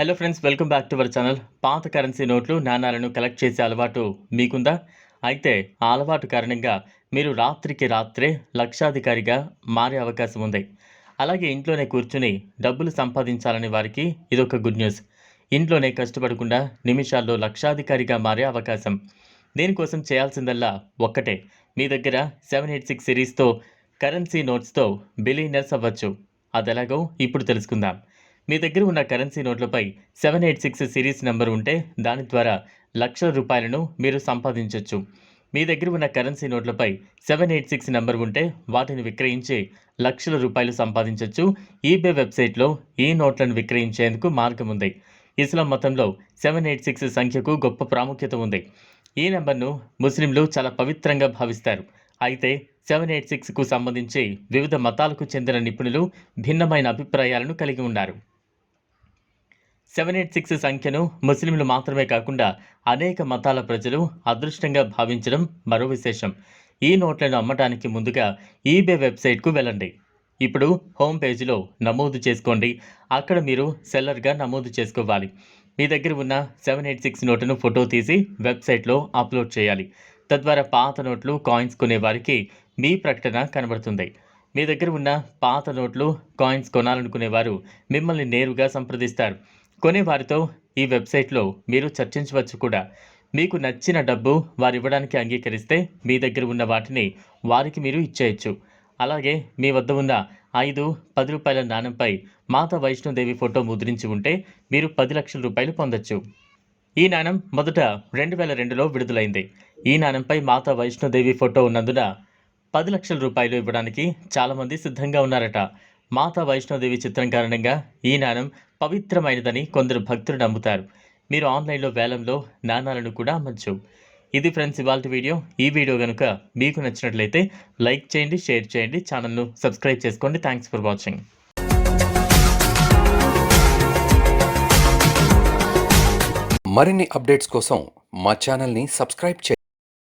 Hello friends welcome back to our channel పాత currency నోట్లు నాణాలను కలెక్ట్ చేసే అలవాటు మీకుందా? అయితే ఆ అలవాటు కారణంగా మీరు రాత్రికి రాత్రే లక్షాధికారిగా మారే అవకాశం ఉంది. అలాగే ఇంట్లోనే కూర్చుని డబ్బులు సంపాదించాలని వారికి ఇదొక గుడ్ న్యూస్ ఇంట్లోనే కష్టపడకుండా నిమిషాల్లో లక్షాధికారిగా మారే అవకాశం. దీనికోసం చేయాల్సిందల్లా ఒక్కటే. మీ దగ్గర సెవెన్ ఎయిట్ సిక్స్ సిరీస్తో కరెన్సీ నోట్స్తో బిలీనర్స్ అవ్వచ్చు. అదెలాగో ఇప్పుడు తెలుసుకుందాం. మీ దగ్గర ఉన్న currency నోట్లపై seven eight six series number ఉంటే దాని ద్వారా లక్షల రూపాయలను మీరు సంపాదించవచ్చు మీ దగ్గర ఉన్న కరెన్సీ నోట్లపై సెవెన్ ఎయిట్ సిక్స్ నెంబర్ ఉంటే వాటిని విక్రయించి లక్షల రూపాయలు సంపాదించవచ్చు ఈబే వెబ్సైట్లో ఈ నోట్లను విక్రయించేందుకు మార్గం ఉంది. ఇస్లాం మతంలో సెవెన్ ఎయిట్ సిక్స్ సంఖ్యకు గొప్ప ప్రాముఖ్యత ఉంది. ఈ నెంబర్ను ముస్లింలు చాలా పవిత్రంగా భావిస్తారు. అయితే సెవెన్ ఎయిట్ సిక్స్కు సంబంధించి వివిధ మతాలకు చెందిన నిపుణులు భిన్నమైన అభిప్రాయాలను కలిగి ఉన్నారు. సెవెన్ ఎయిట్ సిక్స్ సంఖ్యను ముస్లింలు మాత్రమే కాకుండా అనేక మతాల ప్రజలు అదృష్టంగా భావించడం మరో విశేషం. ఈ నోట్లను అమ్మటానికి ముందుగా ఈబే వెబ్సైట్కు వెళ్ళండి. ఇప్పుడు హోమ్ పేజీలో నమోదు చేసుకోండి. అక్కడ మీరు సెల్లర్గా నమోదు చేసుకోవాలి. మీ దగ్గర ఉన్న సెవెన్ ఎయిట్ సిక్స్ నోటును ఫోటో తీసి వెబ్సైట్లో అప్లోడ్ చేయాలి. తద్వారా పాత నోట్లు కాయిన్స్ కొనేవారికి మీ ప్రకటన కనబడుతుంది. మీ దగ్గర ఉన్న పాత నోట్లు కాయిన్స్ కొనాలనుకునేవారు మిమ్మల్ని నేరుగా సంప్రదిస్తారు. కొనేవారితో ఈ వెబ్సైట్లో మీరు చర్చించవచ్చు కూడా. మీకు నచ్చిన డబ్బు వారు ఇవ్వడానికి అంగీకరిస్తే మీ దగ్గర ఉన్న వాటిని వారికి మీరు ఇచ్చేయచ్చు. అలాగే మీ వద్ద ఉన్న ఐదు పది రూపాయల నాణెంపై మాత వైష్ణోదేవి ఫోటో ముద్రించి ఉంటే మీరు పది లక్షల రూపాయలు పొందొచ్చు. ఈ నాణం మొదట రెండు వేల రెండులో విడుదలైంది. ఈ నాణెంపై మాత వైష్ణోదేవి ఫోటో ఉన్నందున పది లక్షల రూపాయలు ఇవ్వడానికి చాలామంది సిద్ధంగా ఉన్నారట. మాతా వైష్ణోదేవి చిత్రం కారణంగా ఈ నాణం పవిత్రమైనదని కొందరు భక్తులు నమ్ముతారు. మీరు ఆన్లైన్లో వేలంలో నాణాలను కూడా అమ్మచ్చు. ఇది ఫ్రెండ్స్ ఇవాళ వీడియో. ఈ వీడియో కనుక మీకు నచ్చినట్లయితే లైక్ చేయండి షేర్ చేయండి ఛానల్ను సబ్స్క్రైబ్ చేసుకోండి. థ్యాంక్స్ ఫర్ వాచింగ్ మరిన్ని అప్డేట్స్ కోసం మా ఛానల్ని సబ్స్క్రైబ్ చేయండి.